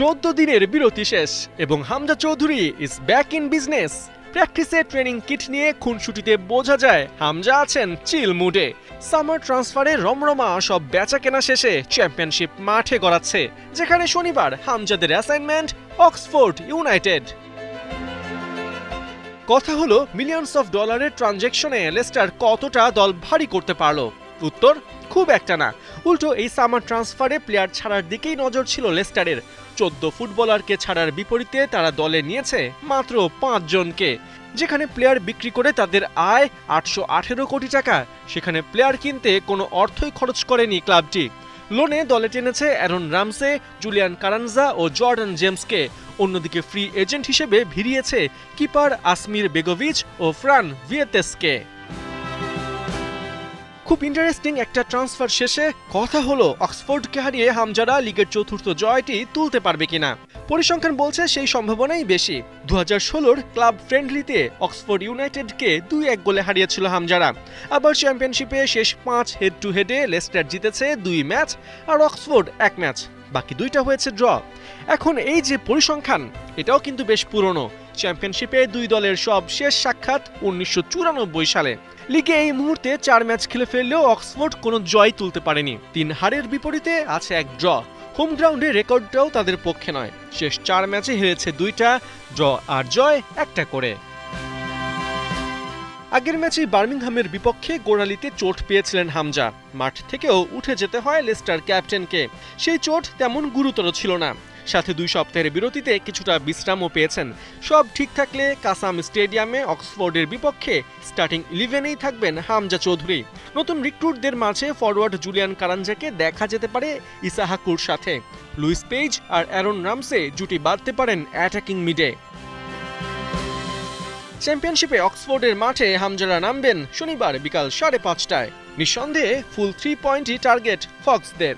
চোদ্দ দিনের বিরতি শেষ এবং Hamza Chowdhury is back in business প্র্যাকটিসে ট্রেনিং কিট নিয়ে খুনসুটিতে বোঝা যায় হামজা আছেন চিল মুডে সামার ট্রান্সফারে রমরমা সব বেচা কেনা শেষে চ্যাম্পিয়নশিপ মাঠে গড়াচ্ছে, যেখানে শনিবার হামজাদের অ্যাসাইনমেন্ট অক্সফোর্ড ইউনাইটেড কথা হলো মিলিয়নস অফ ডলারের ট্রানজ্যাকশনে লেস্টার কতটা দল ভারী করতে পারল? উত্তর, খুব একটা না। উল্টো এই সামার ট্রান্সফারে প্লেয়ার ছাড়ার দিকেই নজর ছিল লেস্টারের। চোদ্দ ফুটবলারকে ছাড়ার বিপরীতে তারা দলে নিয়েছে মাত্র পাঁচজনকে যেখানে প্লেয়ার বিক্রি করে তাদের আয় আটশো আঠেরো কোটি টাকা। সেখানে প্লেয়ার কিনতে কোনো অর্থই খরচ করেনি ক্লাবটি। লোনে দলে টেনেছে অ্যারন রামসে, জুলিয়ান কারানজা ও জর্ডান জেমসকে। অন্যদিকে ফ্রি এজেন্ট হিসেবে ভিড়িয়েছে কিপার আসমির বেগোভিচ ও ফ্রান ভিয়েতেসকে। খুব ইন্টারেস্টিং একটা ট্রান্সফার শেষে কথা হলো, অক্সফোর্ডকে হারিয়ে হামজারা লিগের চতুর্থ জয়টি তুলতে পারবে কিনা। পরিসংখ্যান বলছে সেই সম্ভাবনাই বেশি। দু হাজার ষোলোর ক্লাব ফ্রেন্ডলিতে অক্সফোর্ড ইউনাইটেডকে দুই এক গোলে হারিয়েছিল হামজারা। আবার চ্যাম্পিয়নশিপে শেষ পাঁচ হেড টু হেডে লেস্টার জিতেছে দুই ম্যাচ, আর অক্সফোর্ড এক ম্যাচ। বাকি দুইটা হয়েছে ড্র। এখন এই যে পরিসংখ্যান, এটাও কিন্তু বেশ পুরনো। চ্যাম্পিয়নশিপে দুই দলের সব শেষ সাক্ষাৎ উনিশশো চুরানব্বই সালে। লিগে এই মুহূর্তে চার ম্যাচ খেলে ফেললেও অক্সফোর্ড কোনো জয় তুলতে পারেনি। তিন হারের বিপরীতে আছে এক ড্র। হোম গ্রাউন্ডে রেকর্ডটাও তাদের পক্ষে নয়। শেষ চার ম্যাচে হেরেছে দুইটা, ড্র আর জয় একটা করে। আগের ম্যাচে বার্মিংহামের বিপক্ষে গোড়ালিতে চোট পেয়েছিলেন হামজা। মাঠ থেকেও উঠে যেতে হয় লেস্টার ক্যাপ্টেনকে। সেই চোট তেমন গুরুতর ছিল না। সাথে দুই সপ্তাহের বিরতিতে কিছুটা বিশ্রামও পেয়েছেন। সব ঠিক থাকলে কাসাম স্টেডিয়ামে অক্সফোর্ডের বিপক্ষে স্টার্টিং ইলেভেনেই থাকবেন হামজা চৌধুরী। নতুন রিক্রুটদের মাঝে ফরওয়ার্ড জুলিয়ান কারাঞ্জাকে দেখা যেতে পারে ইসাহাকুর সাথে। লুইস পেজ আর অ্যারন রামসে জুটি বাঁধতে পারেন অ্যাটাকিং মিডে। চ্যাম্পিয়নশিপে অক্সফোর্ডের মাঠে হামজারা নামবেন শনিবার বিকাল সাড়ে পাঁচটায়। নিঃসন্দেহে ফুল থ্রি পয়েন্টই টার্গেট ফক্সদের